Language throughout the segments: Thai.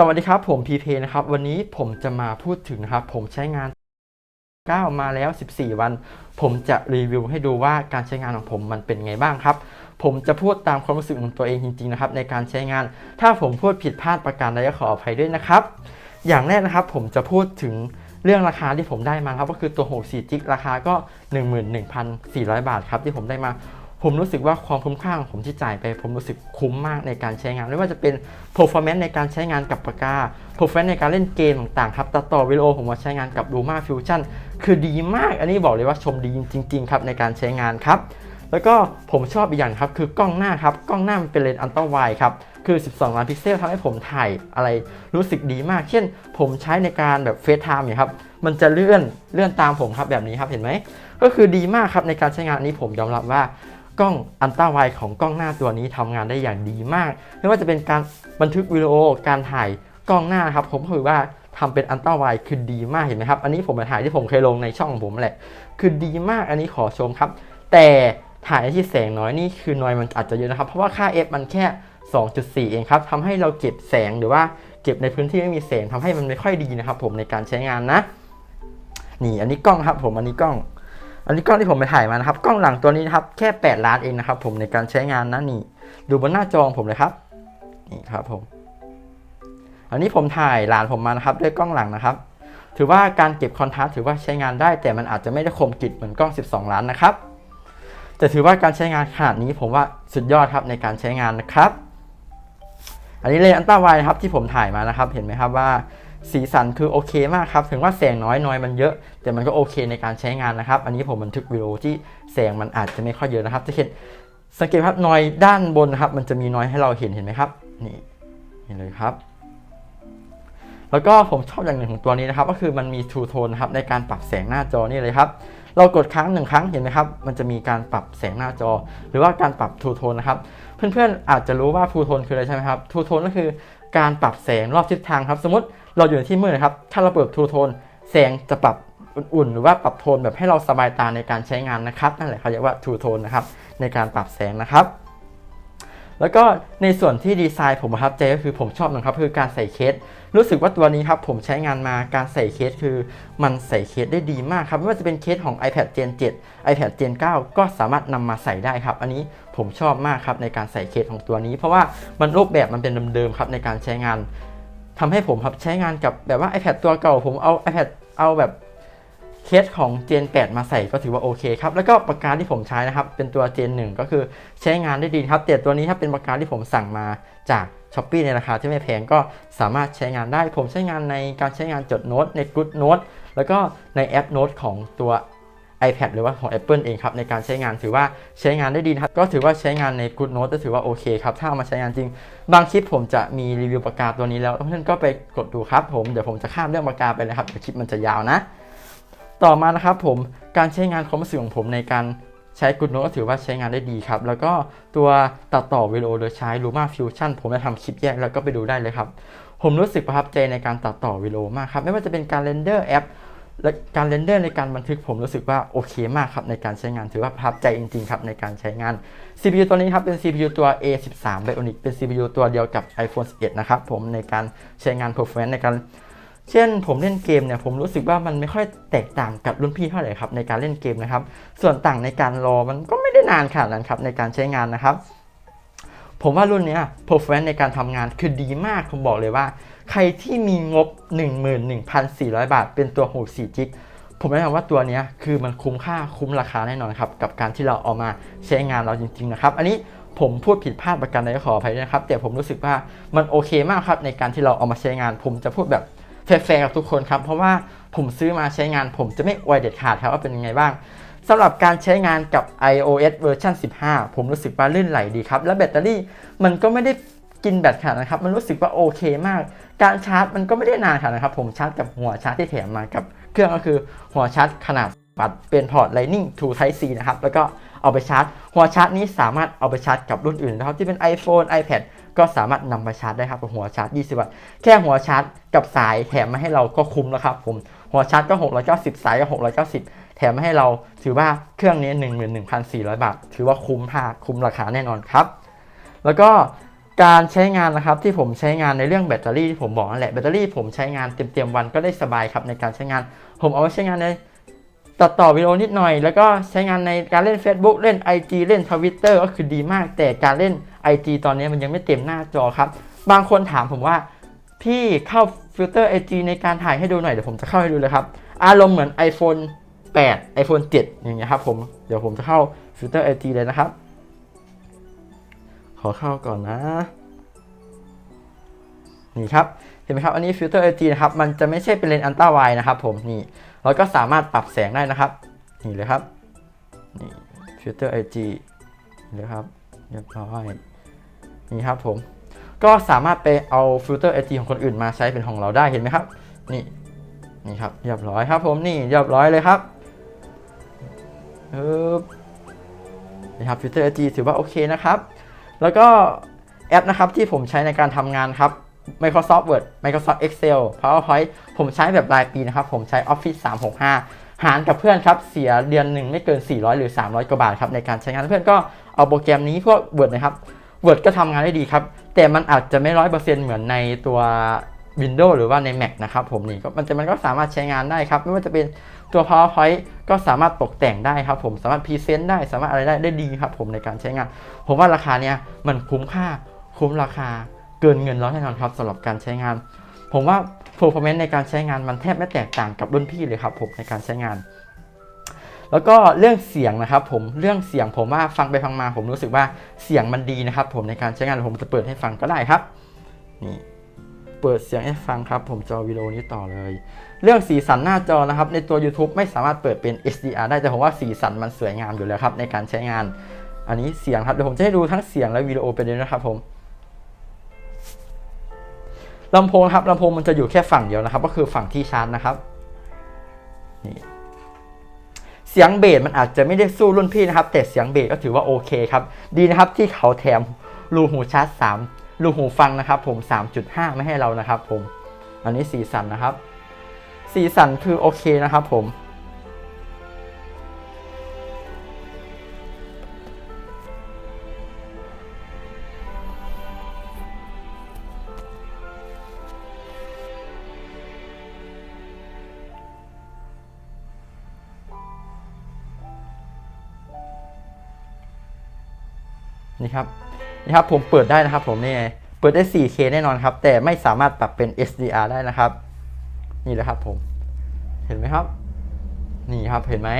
สวัสดีครับ ผมพีเพนะครับ วันนี้ผมจะมาพูดถึงนะครับ ผมใช้งาน 9 มาแล้ว 14 วัน ผมจะรีวิวให้ดูว่าการใช้งานของผมมันเป็นไงบ้างครับ ผมจะพูดตามความรู้สึกของตัวเองจริงๆนะครับ ในการใช้งาน ถ้าผมพูดผิดพลาดประการใดก็ขออภัยด้วยนะครับ อย่างแรกนะครับผมจะพูดถึงเรื่องราคาที่ผมได้มาครับ ก็คือตัว64จิกราคาก็ 11,400 บาทครับที่ผมได้มา ผมรู้สึกว่าความคุ้มค่าของผมที่จ่ายไป ผมรู้สึกคุ้มมากในการใช้งาน ไม่ว่าจะเป็น performance ในการใช้งานกับปากกา performance ในการเล่นเกมต่างๆครับตัดต่อวิดีโอผมมาใช้งานกับ Luma Fusion คือดีมาก อันนี้บอกเลยว่าชมดีจริง ๆ ครับในการใช้งานครับ แล้วก็ผมชอบอีกอย่างครับคือกล้องหน้าครับกล้องหน้ามันเป็นเลนส์อัลตร้าไวครับคือ 12 ล้านพิกเซลทำให้ผมถ่ายอะไรรู้สึกดีมาก เช่น ผมใช้ในการแบบเฟซไทม์เนี่ยครับ มันจะเลื่อนเลื่อนตามผมครับแบบนี้ครับเห็นไหม ก็คือดีมากครับในการใช้งานอันนี้ผมยอมรับว่า กล้องอัลตร้าไวของกล้องหน้าตัวนี้ทำงานได้อย่างดีมาก ไม่ว่าจะเป็นการบันทึกวิดีโอการถ่ายกล้องหน้าครับ ผมถือว่าทำเป็นอัลตร้าไวคือดีมากเห็นไหมครับ อันนี้ผมมาถ่ายที่ผมเคยลงในช่องผมแหละ คือดีมากอันนี้ขอชมครับ แต่ถ่ายที่แสงน้อยนี่คือนอยมันอาจจะเยอะนะครับ เพราะว่าค่า f มันแค่ 2.4 เองครับทำให้เราเก็บแสงหรือว่าเก็บในพื้นที่ไม่มีแสงทำให้มันไม่ค่อยดีนะครับ ผมในการใช้งานนะ นี่อันนี้กล้องครับ ผมอันนี้กล้อง อันนี้กล้องที่ผมไปถ่ายมานะครับ กล้องหลังตัวนี้นะครับแค่ 8 ล้านเองนะครับ ผมในการใช้งานนะนี่ ดูบนหน้าจอของผมเลยครับนี่ครับผม อันนี้ผมถ่ายหลานผมมานะครับ ด้วยกล้องหลังนะครับ ถือว่าการเก็บคอนทราสต์ถือว่าใช้งานได้ แต่มันอาจจะไม่ได้คมกริบเหมือนกล้อง 12 ล้านนะครับแต่ถือว่าการใช้งานขนาดนี้ผมว่าสุดยอดครับในการใช้งานนะครับ อันนี้เลนส์อัลตร้าไวครับที่ผมถ่ายมานะครับ เห็นไหมครับว่า สีสันคือโอเคมากครับ ถึงว่าแสงน้อยน้อยมันเยอะ แต่มันก็โอเคในการใช้งานนะครับ อันนี้ผมบันทึกวิดีโอที่แสงมันอาจจะไม่ค่อยเยอะนะครับ จะเห็นสังเกตครับน้อยด้านบนนะครับ มันจะมีน้อยให้เราเห็นเห็นไหมครับ นี่เห็นเลยครับ แล้วก็ผมชอบอย่างหนึ่งของตัวนี้นะครับ ก็คือมันมีทูโทนครับในการปรับแสงหน้าจอนี่เลยครับเรากดครั้งหนึ่งครั้งเห็นไหมครับ มันจะมีการปรับแสงหน้าจอ หรือว่าการปรับทูโทนนะครับ เพื่อนๆอาจจะรู้ว่าทูโทนคืออะไรใช่ไหมครับทูโทนก็คือการปรับแสงรอบทิศทางครับสมมติเราอยู่ในที่มืดนะครับถ้าเราเปิดทูโทนแสงจะปรับอุ่นๆ หรือว่าปรับโทนแบบให้เราสบายตาในการใช้งานนะครับนั่นแหละเขาเรียกว่าทูโทนนะครับในการปรับแสงนะครับ แล้วก็ในส่วนที่ดีไซน์ผมประทับใจก็คือผมชอบนะครับคือการใส่เคส รู้สึกว่าตัวนี้ครับผมใช้งานมาการใส่เคสคือมันใส่เคสได้ดีมากครับไม่ว่าจะเป็นเคสของ iPad Gen 7 iPad Gen 9 ก็สามารถนำมาใส่ได้ครับ อันนี้ผมชอบมากครับในการใส่เคสของตัวนี้ เพราะว่ามันรูปแบบมันเป็นเดิมๆครับในการใช้งานทำให้ผมครับใช้งานกับแบบว่า iPad ตัวเก่าผมเอา iPad เอาแบบ เคสของ Gen 8 มาใส่ก็ถือว่าโอเคครับ แล้วก็ปากกาที่ผมใช้นะครับ เป็นตัว Gen 1 ก็คือใช้งานได้ดีครับ แต่ตัวนี้ถ้าเป็นปากกาที่ผมสั่งมาจากช้อปปี้ในราคาที่ไม่แพงก็สามารถใช้งานได้ ผมใช้งานในการใช้งานจดโน้ตใน Good Note แล้วก็ในแอปโน้ตของตัว iPad หรือว่าของ Apple เองครับในการใช้งานถือว่าใช้งานได้ดีครับก็ถือว่าใช้งานใน Good Note ก็ถือว่าโอเคครับถ้าเอามาใช้งานจริง บางคลิปผมจะมีรีวิวปากกาตัวนี้แล้วเพื่อนก็ไปกดดูครับผมเดี๋ยวผมจะข้ามเรื่องปากกาไปเลยครับเดี๋ยวคลิปมันจะยาวนะ ต่อมานะครับผมการใช้งานความรู้สึกของผมในการใช้ Good Note ก็ถือว่าใช้งานได้ดีครับ แล้วก็ตัวตัดต่อวิดีโอโดยใช้ Luma Fusion ผมจะทำคลิปแยกแล้วก็ไปดูได้เลยครับ ผมรู้สึกประทับใจในการตัดต่อวิดีโอมากครับ ไม่ว่าจะเป็นการเรนเดอร์แอปและการเรนเดอร์ในการบันทึกผมรู้สึกว่าโอเคมากครับในการใช้งานถือว่าประทับใจจริงๆครับในการใช้งาน CPU ตัวนี้ครับเป็น CPU ตัว A13 Bionic เป็น CPU ตัวเดียวกับ iPhone 11 นะครับผมในการใช้งาน performance ในการ เช่นผมเล่นเกมเนี่ยผมรู้สึกว่ามันไม่ค่อยแตกต่างกับรุ่นพี่เท่าไหร่ครับในการเล่นเกมนะครับ ส่วนต่างในการรอมันก็ไม่ได้นานขนาดนั้นครับในการใช้งานนะครับ ผมว่ารุ่นนี้ performance ในการทำงานคือดีมากผมบอกเลยว่า ใครที่มีงบ 11,400 บาท เป็นตัว64จิกผมแนะนำว่าตัวนี้คือมันคุ้มค่าคุ้มราคาแน่นอนครับกับการที่เราเอามาใช้งานเราจริง ๆ นะครับ อันนี้ผมพูดผิดพลาดประการใดก็ขออภัยนะครับ แต่ผมรู้สึกว่ามันโอเคมากครับในการที่เราเอามาใช้งาน ผมจะพูดแบบ แฟร์ๆกับทุกคนครับ เพราะว่าผมซื้อมาใช้งานผมจะไม่อวยเด็ดขาดครับว่าเป็นยังไงบ้างสำหรับการใช้งานกับ iOS เวอร์ชัน15 ผมรู้สึกว่าลื่นไหลดีครับ และแบตเตอรี่มันก็ไม่ได้กินแบตขนาดนั้นครับ มันรู้สึกว่าโอเคมาก การชาร์จมันก็ไม่ได้นานขนาดนั้นครับ ผมชาร์จกับหัวชาร์จที่แถมมากับ เครื่องก็คือหัวชาร์จขนาดบัตรเป็นพอร์ต Lightning to Type C นะครับ แล้วก็เอาไปชาร์จ หัวชาร์จนี้สามารถเอาไปชาร์จกับรุ่นอื่นนะครับ ที่เป็น iPhone iPad ก็สามารถนำไปชาร์จได้ครับกับหัวชาร์จ 20 วัตต์ แค่หัวชาร์จกับสายแถมมาให้เราก็คุ้มแล้วครับผม หัวชาร์จก็ 690 สายก็ 690 แถมมาให้เราถือว่าเครื่องนี้ 11,400 บาท ถือว่าคุ้มค่าคุ้มราคาแน่นอนครับ แล้วก็การใช้งานนะครับที่ผมใช้งานในเรื่องแบตเตอรี่ที่ผมบอกนั่นแหละแบตเตอรี่ผมใช้งานเต็มๆวันก็ได้สบายครับในการใช้งาน ผมเอาไว้ใช้งานใน ตัดต่อวิดีโอนิดหน่อย แล้วก็ใช้งานในการเล่น Facebook เล่น IG เล่น Twitter ก็คือดีมาก แต่การเล่น IG ตอนนี้มันยังไม่เต็มหน้าจอครับ บางคนถามผมว่า พี่เข้าฟิลเตอร์ IG ในการถ่ายให้ดูหน่อย เดี๋ยวผมจะเข้าให้ดูเลยครับ อารมณ์เหมือน iPhone 8 iPhone 7 อย่างเงี้ยครับผม เดี๋ยวผมจะเข้าฟิลเตอร์ IG เลยนะครับ ขอเข้าก่อนนะ นี่ครับ เห็นไหมครับ อันนี้ฟิลเตอร์ IG นะครับ มันจะไม่ใช่เป็นเลนส์อันต้าไวนะครับผม นี่ เราก็สามารถปรับแสงได้นะครับ นี่เลยครับ นี่ฟิลเตอร์ IG นี่เลยครับเรียบร้อยนี่ครับผม ก็สามารถไปเอาฟิลเตอร์ IG ของคนอื่นมาใช้เป็นของเราได้เห็นไหมครับ นี่ นี่ครับ เรียบร้อยครับผม นี่เรียบร้อยเลยครับปึ๊บนี่ครับฟิลเตอร์ IG ถือว่าโอเคนะครับ แล้วก็แอปนะครับที่ผมใช้ในการทำงานครับ Microsoft Word Microsoft Excel PowerPoint ผมใช้แบบรายปีนะครับ ผมใช้ Office 365 หารกับเพื่อนครับ เสียเดือนหนึ่งไม่เกิน 400 หรือ 300 กว่าบาทครับ ในการใช้งานเพื่อนก็เอาโปรแกรมนี้พวก Word นะครับ Word ก็ทำงานได้ดีครับ แต่มันอาจจะไม่ร้อยเปอร์เซ็นต์เหมือนในตัว Windows หรือว่าใน Mac นะครับผมนี่ก็มันจะมันก็สามารถใช้งานได้ครับ ไม่ว่าจะเป็นตัว PowerPoint ก็สามารถตกแต่งได้ครับผมสามารถพรีเซนต์ได้สามารถอะไรได้ได้ดีครับผมในการใช้งาน ผมว่าราคาเนี้ยมันคุ้มค่าคุ้มราคา เกินเงินแล้วแน่นอนครับสำหรับการใช้งาน ผมว่า performance ในการใช้งานมันแทบไม่แตกต่างกับรุ่นพี่เลยครับผมในการใช้งาน แล้วก็เรื่องเสียงนะครับผมเรื่องเสียงผมว่าฟังไปฟังมา ผมรู้สึกว่าเสียงมันดีนะครับ ผมในการใช้งานผมจะเปิดให้ฟังก็ได้ครับนี่เปิดเสียงให้ฟังครับ ผมจอวิดีโอนี้ต่อเลย เรื่องสีสันหน้าจอนะครับ ในตัว YouTube ไม่สามารถเปิดเป็น HDR ได้แต่ผมว่าสีสันมันสวยงามอยู่แล้วครับในการใช้งาน อันนี้เสียงครับเดี๋ยวผมจะให้ดูทั้งเสียงและวิดีโอไปเลยนะครับผม ลำโพงครับลำโพงมันจะอยู่แค่ฝั่งเดียวนะครับ ก็คือฝั่งที่ชาร์จนะครับนี่เสียงเบสมันอาจจะไม่ได้สู้รุ่นพี่นะครับ แต่เสียงเบสก็ถือว่าโอเคครับ ดีนะครับที่เขาแถมรูหูชาร์จ 3 รูหูฟังนะครับ ผม 3.5 ไม่ให้เรานะครับ ผม อันนี้สีสันนะครับ สีสันคือโอเคนะครับ ผม นี่ครับนี่ครับผมเปิดได้นะครับผมนี่ไงเปิดได้ 4K แน่นอนครับ แต่ไม่สามารถปรับเป็น SDR ได้นะครับ นี่แหละครับผม เห็นไหมครับ นี่ครับเห็นไหม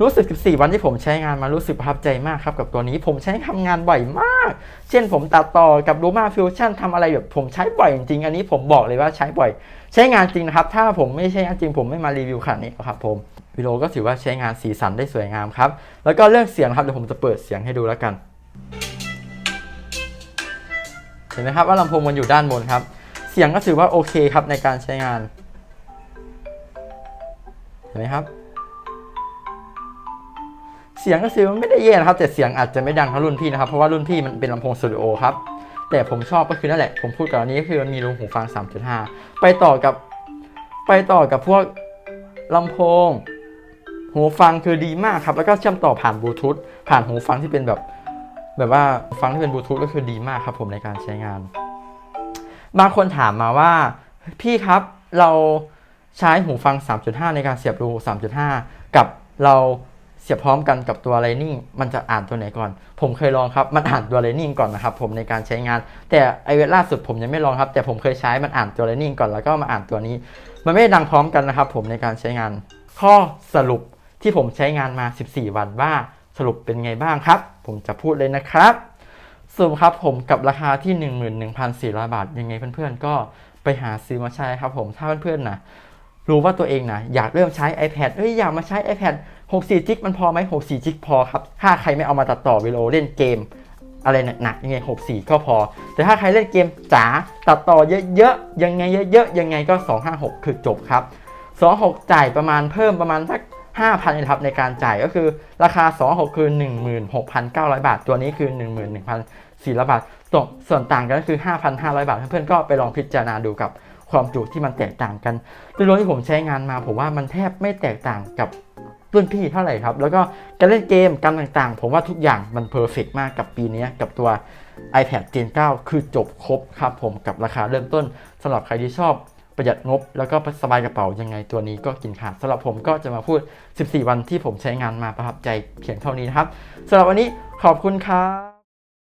รู้สึก 14 วันที่ผมใช้งานมารู้สึกประทับใจมากครับกับตัวนี้ผมใช้ทำงานบ่อยมาก เช่นผมตัดต่อกับ Luma Fusion ทำอะไรแบบผมใช้บ่อยจริงอันนี้ผมบอกเลยว่าใช้บ่อย ใช้งานจริงนะครับ ถ้าผมไม่ใช้งานจริงผมไม่มารีวิวขนาดนี้ครับผมวิดีโอก็ถือว่าใช้งานสีสันได้สวยงามครับ แล้วก็เรื่องเสียงครับเดี๋ยวผมจะเปิดเสียงให้ดูแล้วกัน เห็นไหมครับว่าลำโพงมันอยู่ด้านบนครับ เสียงก็ถือว่าโอเคครับในการใช้งาน เห็นไหมครับ เสียงก็ถือว่าไม่ได้แย่นะครับ แต่เสียงอาจจะไม่ดังเท่ารุ่นพี่นะครับ เพราะว่ารุ่นพี่มันเป็นลำโพงสตูดิโอครับ แต่ผมชอบก็คือนั่นแหละ ผมพูดกับอันนี้ก็คือมันมีรูหูฟัง 3.5 ไปต่อกับ ไปต่อกับพวกลำโพง หูฟังคือดีมากครับ แล้วก็เชื่อมต่อผ่านบลูทูธ ผ่านหูฟังที่เป็นแบบ แบบว่าฟังที่เป็นบลูทูธก็คือดีมากครับ ผมในการใช้งาน บางคนถามมาว่า พี่ครับเราใช้หูฟัง 3.5 ในการเสียบรู 3.5 กับเรา เสียบพร้อมกันกับตัว Lightning มันจะอ่านตัวไหนก่อน ผมเคยลองครับ มันอ่านตัว Lightning ก่อนนะครับผมในการใช้งาน แต่ไอเวทล่าสุดผมยังไม่ลองครับ แต่ผมเคยใช้มันอ่านตัว Lightning ก่อนแล้วก็มาอ่านตัวนี้ มันไม่ด้ดังพร้อมกันนะครับ ผมในการใช้งาน ข้อสรุปที่ผมใช้งานมา 14 วันว่าสรุปเป็นไงบ้างครับ ผมจะพูดเลยนะครับสรุปครับผมกับราคาที่ 11,400 บาทยังไงเพื่อนๆก็ไปหาซื้อมาใช้ครับผมถ้าเพื่อนๆนะ รู้ว่าตัวเองนะอยากเริ่มใช้ iPad เอ้ยอยากมาใช้ iPad 64จิกมันพอไหม64จิกพอครับ ถ้าใครไม่เอามาตัดต่อวิดีโอเล่นเกม อะไรหนักๆยังไง 64 ก็พอ แต่ถ้าใครเล่นเกมจ๋าตัดต่อเยอะๆ ยังไงเยอะๆ ยังไงก็ 256 คือจบครับ 26 จ่ายประมาณเพิ่มประมาณสัก5,000นะครับในการจ่ายก็คือราคา 26 คือ 16,900 บาท ตัวนี้คือ 11,400 บาทส่วนส่วนต่างกันก็คือ 5,500 บาท เพื่อนๆก็ไปลองพิจารณาดูกับ ความจุที่มันแตกต่างกันโดยรวมที่ผมใช้งานมาผมว่ามันแทบไม่แตกต่างกับรุ่นพี่เท่าไหร่ครับ แล้วก็การเล่นเกมการต่างๆ ผมว่าทุกอย่างมันเพอร์เฟกมากกับปีนี้กับตัว iPad Gen 9 คือจบครบครับผมกับราคาเริ่มต้นสำหรับใครที่ชอบประหยัดงบ แล้วก็สบายกระเป๋ายังไงตัวนี้ก็กินขาดสำหรับผมก็จะมาพูด 14 วันที่ผมใช้งานมาประทับใจเพียงเท่านี้นะครับสำหรับวันนี้ขอบคุณครับ